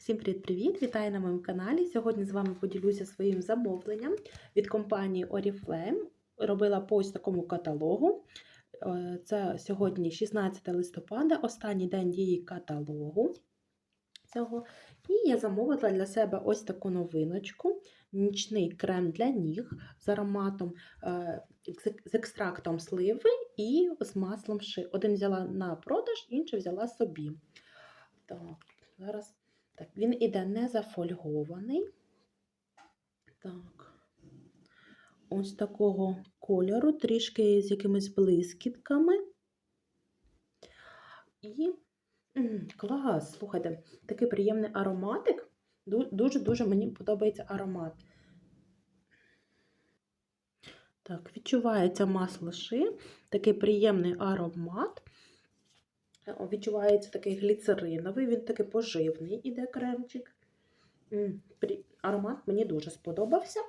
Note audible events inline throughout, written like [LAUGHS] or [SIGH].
Всім привіт-привіт! Вітаю на моєму каналі. Сьогодні з вами поділюся своїм замовленням від компанії Oriflame. Робила по ось такому каталогу. Е, Це сьогодні 16 листопада, останній день дії каталогу цього. І я замовила для себе ось таку новиночку: нічний крем для ніг з ароматом е, з екстрактом сливи і з маслом ши. Один взяла на продаж, інший взяла собі. Так, зараз. Так, він іде не зафольгований. Так. Ось такого кольору, трішки з якимись блискітками. І клас, слухайте, такий приємний ароматик. Дуже-дуже мені подобається аромат. Так, відчувається масло ши, такий приємний аромат. Відчувається такий гліцериновий, він такий поживний іде кремчик. Аромат мені дуже сподобався.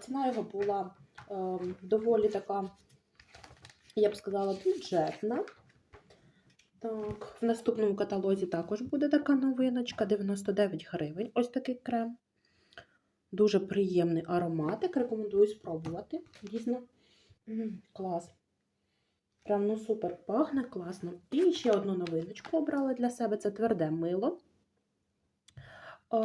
Ціна його була ем, доволі така, я б сказала, бюджетна. Так, В наступному каталозі також буде така новиночка: 99 гривень. Ось такий крем. Дуже приємний ароматик. Рекомендую спробувати. Дійсно, клас. Прям ну супер пахне класно. І ще одну новиночку обрала для себе це тверде мило. Е,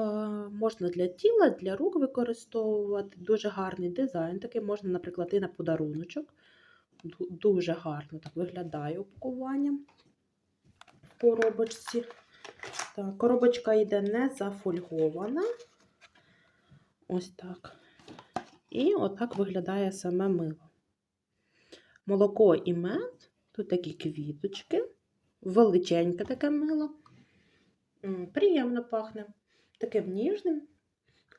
можна для тіла, для рук використовувати. Дуже гарний дизайн. Такий можна, наприклад, і на подаруночок. Дуже гарно так виглядає упакування в коробочці. Так, Коробочка йде не зафольгована. Ось так. І отак виглядає саме мило молоко і мед. Тут такі квіточки, величеньке таке мило. Приємно пахне. Таким ніжним,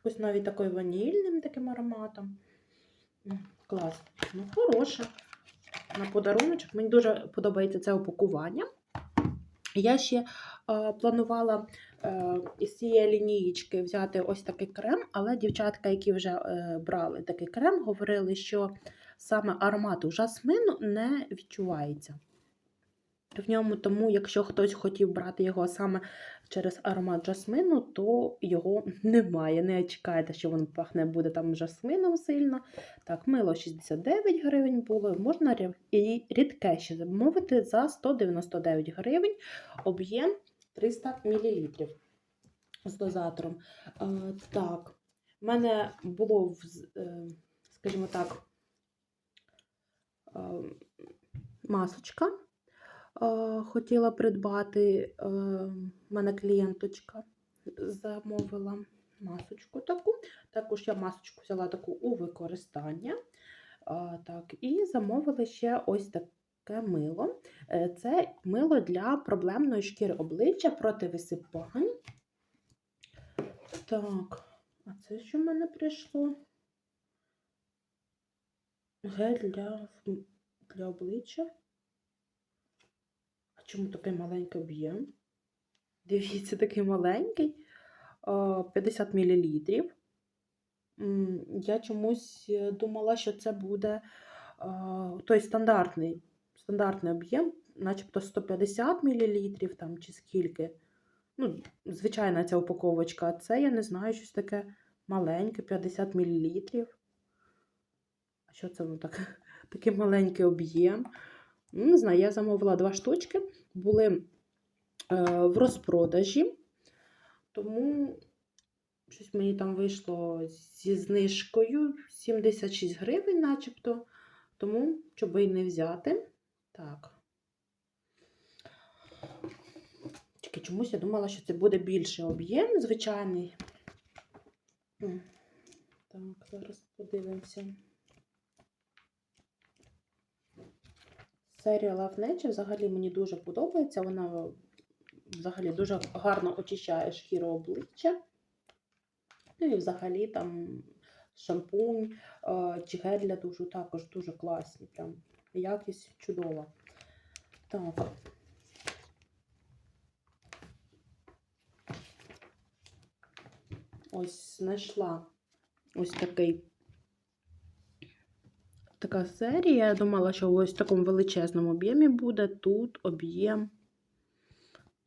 ось навіть такою ванільним таким ароматом. Клас. Ну, хороше. На подаруночок. Мені дуже подобається це упакування. Я ще е, планувала е, із цієї лінієчки взяти ось такий крем, але дівчатка, які вже е, брали такий крем, говорили, що саме аромату жасмину не відчувається. В ньому, тому, якщо хтось хотів брати його саме через аромат жасмину, то його [LAUGHS] немає. Не чекайте, що він пахне буде там жасмином сильно. Так, мило 69 гривень було, можна і рідке ще замовити за 199 гривень, об'єм 300 мл з дозатором. Так, в мене було, е, скажімо так, масочка. Е, хотіла придбати, ем, мене клієнточка замовила масочку таку. Також я масочку взяла таку у використання. Е, так, І замовила ще ось таке мило. Е, це мило для проблемної шкіри обличчя проти висипань. Так, а це що в мене прийшло? Гель для для обличчя. А чому такий маленький об'єм? Дивіться, такий маленький 50 мл. Я чомусь е, думала, що це буде той стандартний стандартний об'єм, начебто 150 мл там, чи скільки. Ну, Звичайна ця упаковочка, а це я не знаю, щось таке маленьке, 50 мл. Що це воно так? [LAUGHS] Такий маленький об'єм. Ну, не знаю, я замовила два штучки, були е, в розпродажі, тому щось мені там вийшло зі знижкою 76 гривень, начебто. Тому, щоб і не взяти. Так. Тільки чомусь я думала, що це буде більший об'єм, звичайний. Так, зараз подивимося. Серія Love Nature взагалі мені дуже подобається. Вона взагалі дуже гарно очищає шкіру обличчя. Ну і взагалі там шампунь чи гель для душу також дуже класні. Прям якість чудова. Так. Ось знайшла ось такий така серія. Я думала, що ось в такому величезному об'ємі буде. Тут об'єм.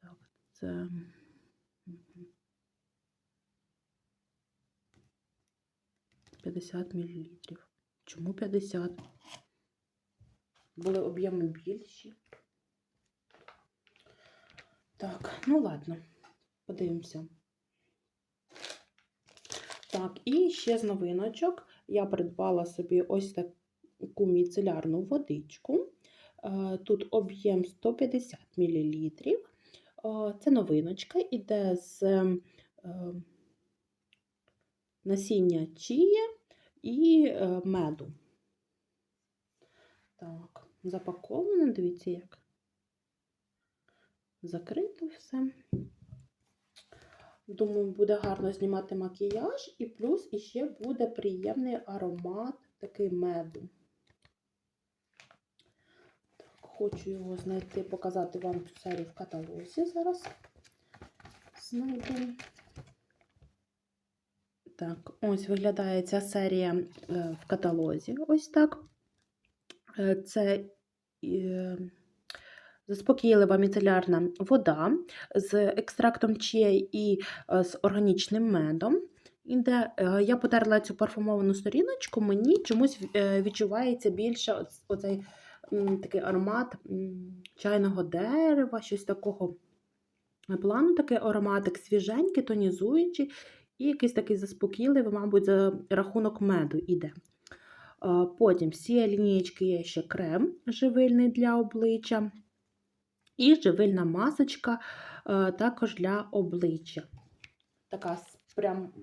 Так, це. Угу. 50 мл. Чому 50? Були об'єми більші. Так, ну ладно, подивимося. Так, і ще з новиночок я придбала собі ось так, таку міцелярну водичку. Е, Тут об'єм 150 мл. Це новиночка, іде з е, насіння чія і е, меду. Так, запаковано, дивіться, як закрито все. Думаю, буде гарно знімати макіяж, і плюс іще буде приємний аромат такий меду. Так, хочу його знайти, показати вам цю серію в каталозі зараз. Знайду. Так, ось виглядає ця серія е, в каталозі. Ось так. Е, Це е, заспокійлива міцелярна вода з екстрактом чия і з органічним медом. І де я потерла цю парфумовану сторіночку, мені чомусь відчувається більше оцей такий аромат чайного дерева, щось такого плану, такий ароматик свіженький, тонізуючий, і якийсь такий заспокійливий, мабуть, за рахунок меду іде. Е, Потім цієї лінієчки є ще крем живильний для обличчя. І живильна масочка е, також для обличчя. Така прям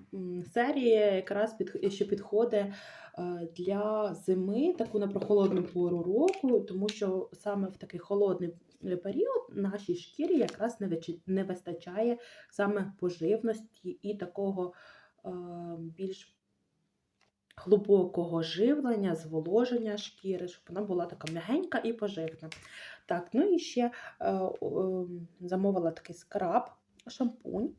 серія якраз під, що підходить е, для зими, таку на прохолодну пору року, тому що саме в такий холодний період нашій шкірі якраз не, вистачає саме поживності і такого е, більш глибокого живлення, зволоження шкіри, щоб вона була така м'ягенька і поживна. Так, ну і ще е, ем, замовила такий скраб, шампунь.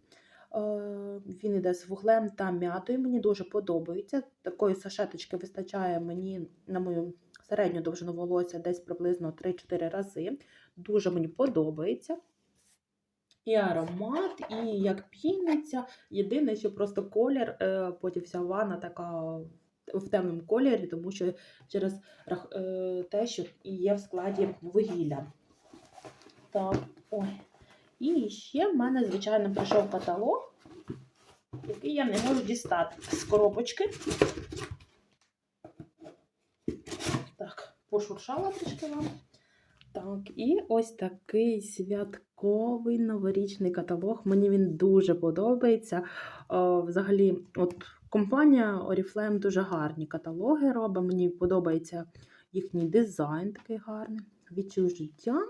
Е, Він іде з вуглем та м'ятою. Мені дуже подобається. Такої сашеточки вистачає мені на мою середню довжину волосся десь приблизно 3-4 рази. Дуже мені подобається. І аромат, і як піниться. Єдине, що просто колір, е, потім вся ванна така в темному кольорі, тому що через е, те, що є в складі вугілля. Так, ой. І ще в мене, звичайно, прийшов каталог, який я не можу дістати з коробочки. Так, пошуршала трішки вам. Так, і ось такий святковий новорічний каталог. Мені він дуже подобається. Е, Взагалі, от компанія Oriflame дуже гарні каталоги робить. Мені подобається їхній дизайн такий гарний. Відчуття.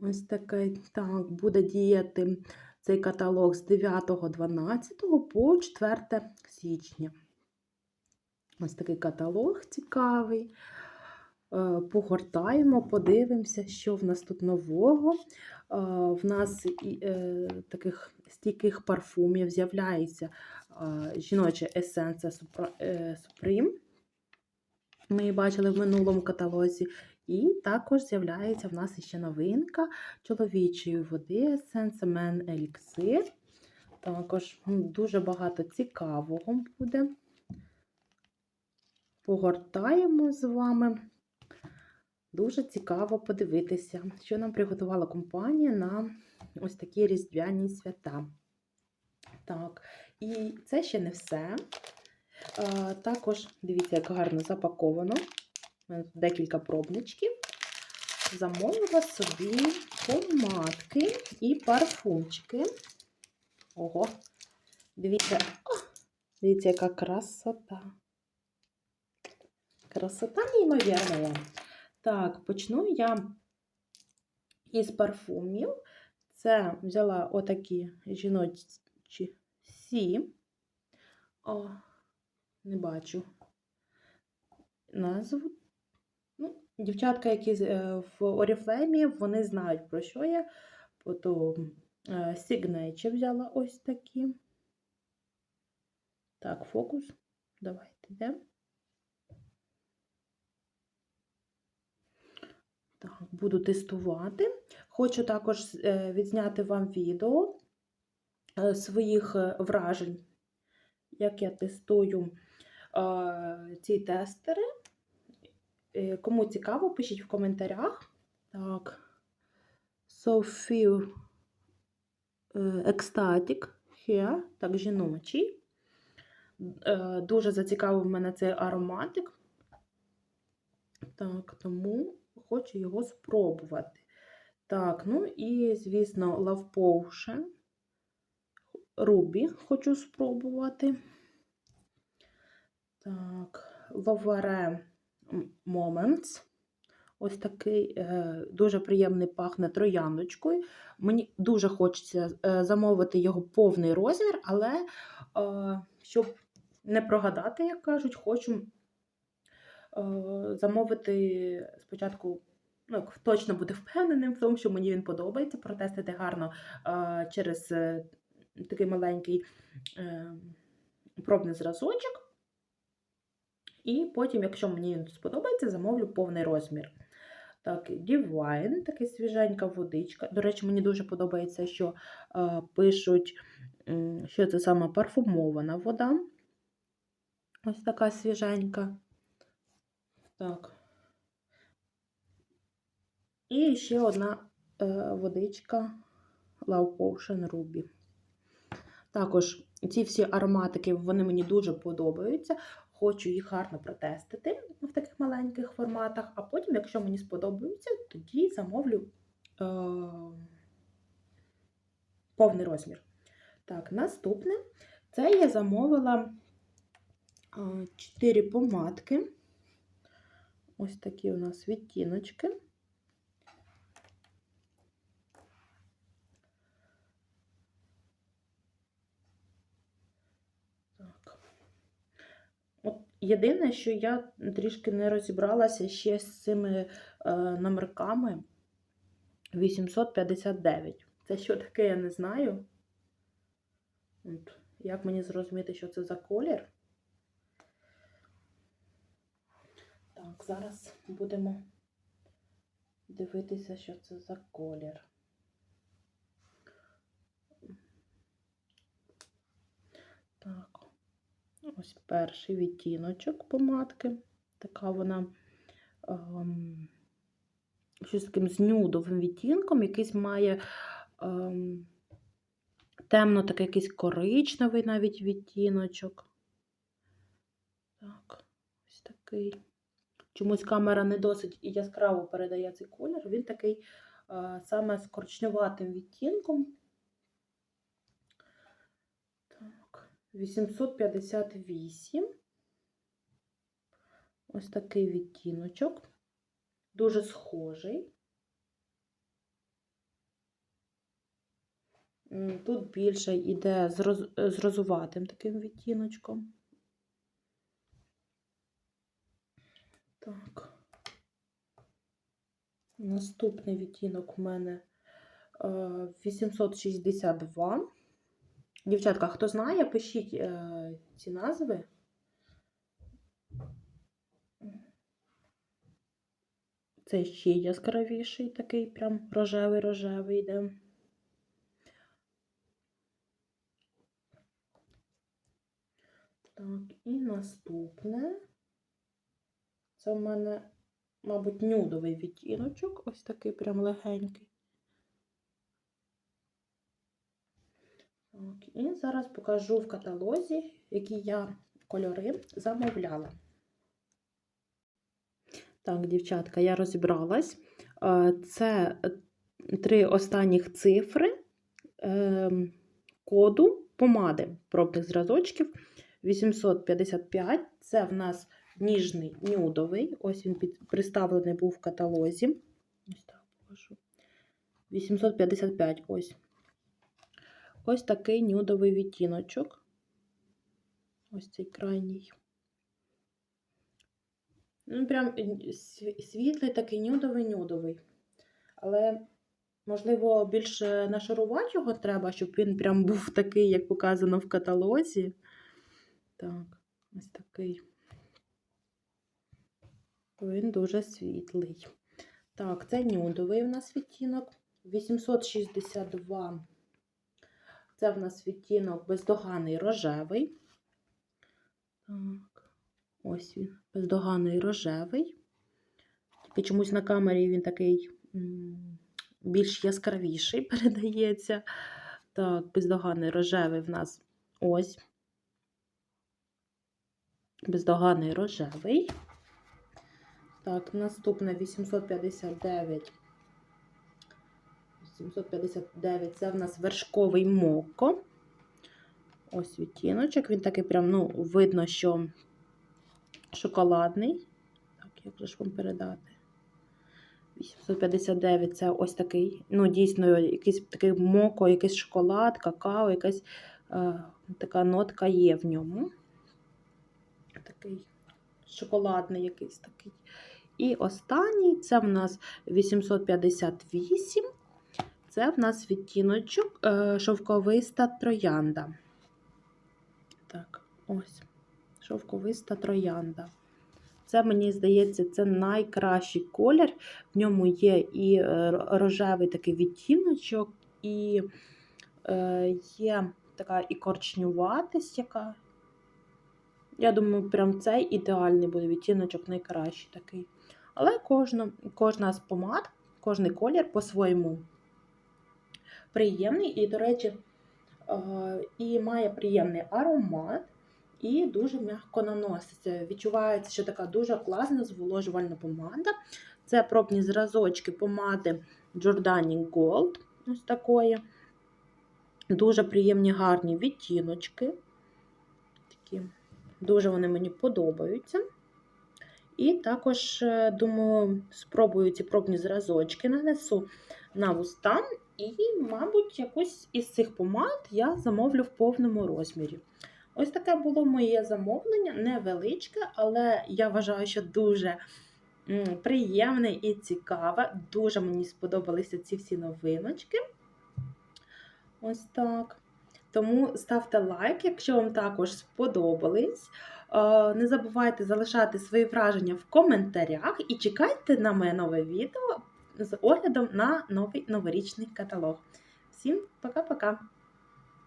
Ось такий, так, буде діяти цей каталог з 9.12 по 4 січня. Ось такий каталог цікавий. Е, Погортаємо, подивимося, що в нас тут нового. Е, В нас е, таких стійких парфумів з'являється жіноча есенція Supreme. Ми її бачили в минулому каталозі. І також з'являється в нас ще новинка чоловічої води Essence Men Elixir. Також дуже багато цікавого буде. Погортаємо з вами. Дуже цікаво подивитися, що нам приготувала компанія на ось такі різдвяні свята. Так, і це ще не все. Також дивіться, як гарно запаковано. Декілька пробничків. Замовила собі помадки і парфумчики. Ого, дивіться, о, дивіться, яка красота. Красота неймовірна. Так, почну я із парфумів. Це взяла отакі жіночі сі. О, не бачу назву. Дівчатка, які е, в Oriflame, вони знають, про що я. Е, Signature взяла ось такі. Так, фокус. Давайте йдемо. Так, буду тестувати. Хочу також е, відзняти вам відео е, своїх вражень як я тестую ці тестери. Е, Кому цікаво, пишіть в коментарях. Так. Софію Ecstatic Hair, так, жіночий. Е, Дуже зацікавив мене цей ароматик. Так, тому хочу його спробувати. Так, ну і, звісно, Love Potion. Ruby хочу спробувати. Так, Lovere Moments. Ось такий е, дуже приємний пахне трояндочкою. Мені дуже хочеться е, замовити його повний розмір, але е, щоб не прогадати, як кажуть, хочу замовити спочатку, ну, точно бути впевненим в тому, що мені він подобається, протестити гарно через такий маленький пробний зразочок. І потім, якщо мені він сподобається, замовлю повний розмір. Так, Divine, така свіженька водичка. До речі, мені дуже подобається, що е, пишуть, що це саме парфумована вода. Ось така свіженька. Так. І ще одна е, водичка Love Potion Ruby. Також ці всі ароматики вони мені дуже подобаються. Хочу їх гарно протестити в таких маленьких форматах, а потім, якщо мені сподобаються, тоді замовлю е- повний розмір. Так, наступне це я замовила е 4 помадки. Ось такі у нас відтіночки. Так. От єдине, що я трішки не розібралася ще з цими е, номерками 859. Це що таке, я не знаю. От. Як мені зрозуміти, що це за колір? Так, зараз будемо дивитися, що це за колір. Так. Ось перший відтіночок помадки. Така вона ем, щось таким з нюдовим відтінком, якийсь має ем, темно такий якийсь коричневий навіть відтіночок. Так, ось такий. Чомусь камера не досить яскраво передає цей колір. Він такий е, саме з коричневатим відтінком. Так. 858. Ось такий відтіночок. Дуже схожий. Тут більше йде з, роз... з розуватим таким відтіночком. Так. Наступний відтінок у мене е, 862. Дівчатка, хто знає, пишіть е, ці назви. Це ще яскравіший, такий прям рожевий-рожевий йде. Так, і наступне. Це в мене, мабуть, нюдовий відтіночок. Ось такий прям легенький. І зараз покажу в каталозі, які я кольори замовляла. Так, дівчатка, я розібралась. Е, Це три останніх цифри ем, коду помади пробних зразочків 855. Це в нас ніжний нюдовий. Ось він представлений був в каталозі. Ось так покажу. 855 ось. Ось такий нюдовий відтіночок. Ось цей крайній. Ну, прям світлий такий нюдовий-нюдовий. Але, можливо, більше нашарувати його треба, щоб він прям був такий, як показано в каталозі. Так, ось такий. Він дуже світлий. Так, це нюдовий у нас відтінок. 862. Це в нас відтінок бездоганий рожевий. Так. Ось він. Бездоганний рожевий. Тільки чомусь на камері він такий більш яскравіший [LAUGHS] передається. Так, бездоганний рожевий в нас ось. Бездоганний рожевий. Так, наступне 859. 859 це в нас вершковий моко. Ось відтіночок. Він такий прям, ну, видно, що шоколадний. Так, як же ж вам передати? 859 це ось такий, ну, дійсно, якийсь такий моко, якийсь шоколад, какао, якась е, така нотка є в ньому. Такий шоколадний якийсь такий. І останній це в нас 858. Це в нас відтіночок е, шовковиста троянда. Так, ось. Шовковиста троянда. Це, мені здається, це найкращий колір. В ньому є і е, рожевий такий відтіночок, і е, є така і коричневатість, яка. Я думаю, прям цей ідеальний буде відтіночок, найкращий такий. Але кожна, кожна з помад, кожний колір по-своєму приємний. І, до речі, е, і має приємний аромат, і дуже м'яко наноситься. Відчувається, що така дуже класна зволожувальна помада. Це пробні зразочки помади Giordani Gold. Ось такої. Дуже приємні гарні відтіночки. Такі. Дуже вони мені подобаються. І також, е, думаю, спробую ці пробні зразочки, нанесу на вуста. І, мабуть, якусь із цих помад я замовлю в повному розмірі. Ось таке було моє замовлення, невеличке, але я вважаю, що дуже приємне і цікаве. Дуже мені сподобалися ці всі новиночки. Ось так. Тому ставте лайк, якщо вам також сподобались. Е, Не забувайте залишати свої враження в коментарях і чекайте на моє нове відео з оглядом на новий новорічний каталог. Всім пока-пока!